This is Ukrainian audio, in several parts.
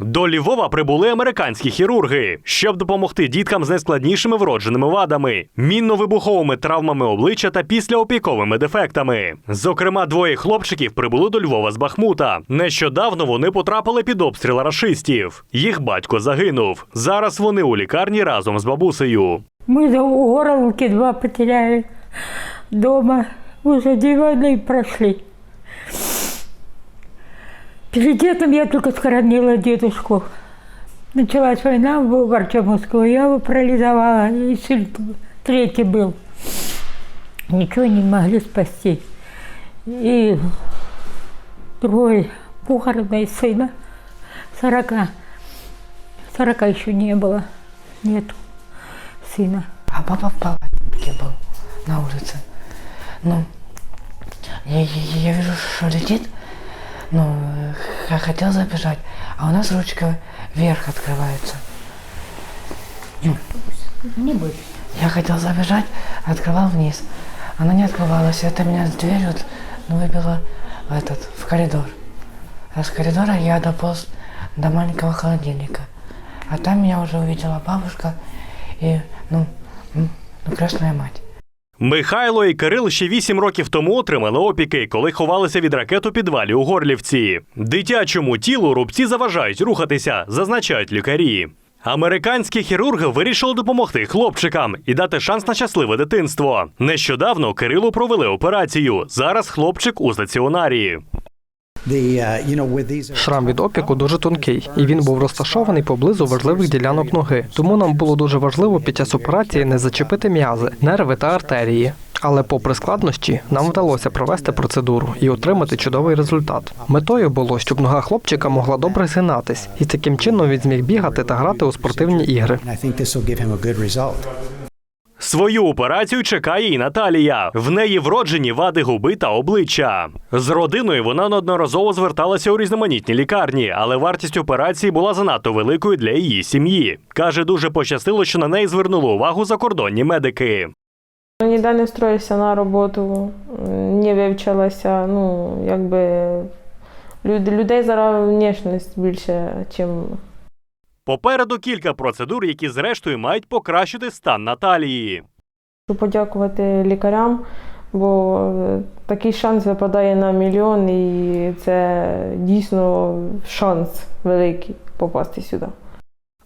До Львова прибули американські хірурги, щоб допомогти діткам з найскладнішими вродженими вадами, мінно-вибуховими травмами обличчя та післяопіковими дефектами. Зокрема, двоє хлопчиків прибули до Львова з Бахмута. Нещодавно вони потрапили під обстріл рашистів. Їх батько загинув. Зараз вони у лікарні разом з бабусею. Мы за горлки два потеряли дома. Уже две войны прошли. Перед я только схоронила дедушку. Началась война в Артемовскую, я его парализовала, и сын третий был. Ничего не могли спасти. И другой похоронный сына, 40. 40 еще не было, нету сына. А папа в палатке был на улице. Ну, я, я- я вижу, что летит. Ну, хотел забежать, а у нас ручка вверх открывается. Не будет. Я хотел забежать, открывал вниз. Она не открывалась, это меня с дверью ну, выбило в этот, в коридор. А с коридора я дополз до маленького холодильника. А там меня уже увидела бабушка и, ну, ну крестная мать. Михайло і Кирил ще вісім років тому отримали опіки, коли ховалися від ракет у підвалі у Горлівці. Дитячому тілу рубці заважають рухатися, зазначають лікарі. Американські хірурги вирішили допомогти хлопчикам і дати шанс на щасливе дитинство. Нещодавно Кирилу провели операцію. Зараз хлопчик у стаціонарі. Шрам від опіку дуже тонкий, і він був розташований поблизу важливих ділянок ноги. Тому нам було дуже важливо під час операції не зачепити м'язи, нерви та артерії. Але попри складнощі, нам вдалося провести процедуру і отримати чудовий результат. Метою було, щоб нога хлопчика могла добре згинатись, і таким чином він зміг бігати та грати у спортивні ігри. Свою операцію чекає і Наталія. В неї вроджені вади губи та обличчя. З родиною вона неодноразово зверталася у різноманітні лікарні, але вартість операції була занадто великою для її сім'ї. Каже, дуже пощастило, що на неї звернули увагу закордонні медики. Ніде не встроївся на роботу, не вивчилася. Ну, якби люд- людей зараз внешність більше, ніж Попереду кілька процедур, які зрештою мають покращити стан Наталії. Хочу подякувати лікарям, бо е, такий шанс випадає на мільйон, і це дійсно шанс великий попасти сюди.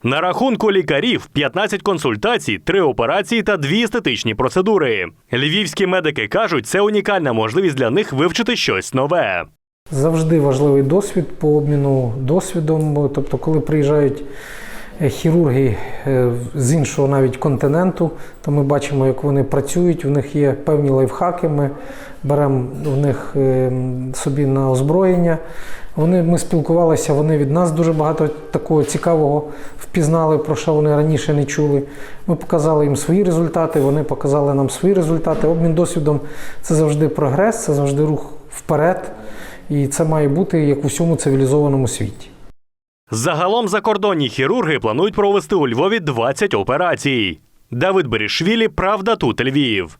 На рахунку лікарів 15 консультацій, 3 операції та 2 естетичні процедури. Львівські медики кажуть, це унікальна можливість для них вивчити щось нове. Завжди важливий досвід по обміну досвідом. Тобто, коли приїжджають е, хірурги е, з іншого навіть континенту, то ми бачимо, як вони працюють. У них є певні лайфхаки. Ми беремо в них е, собі на озброєння. Вони ми спілкувалися, вони від нас дуже багато такого цікавого впізнали, про що вони раніше не чули. Ми показали їм свої результати, вони показали нам свої результати. Обмін досвідом це завжди прогрес, це завжди рух вперед. І це має бути як у всьому цивілізованому світі. Загалом закордонні хірурги планують провести у Львові 20 операцій. Давид Берішвілі, Правда тут Львів.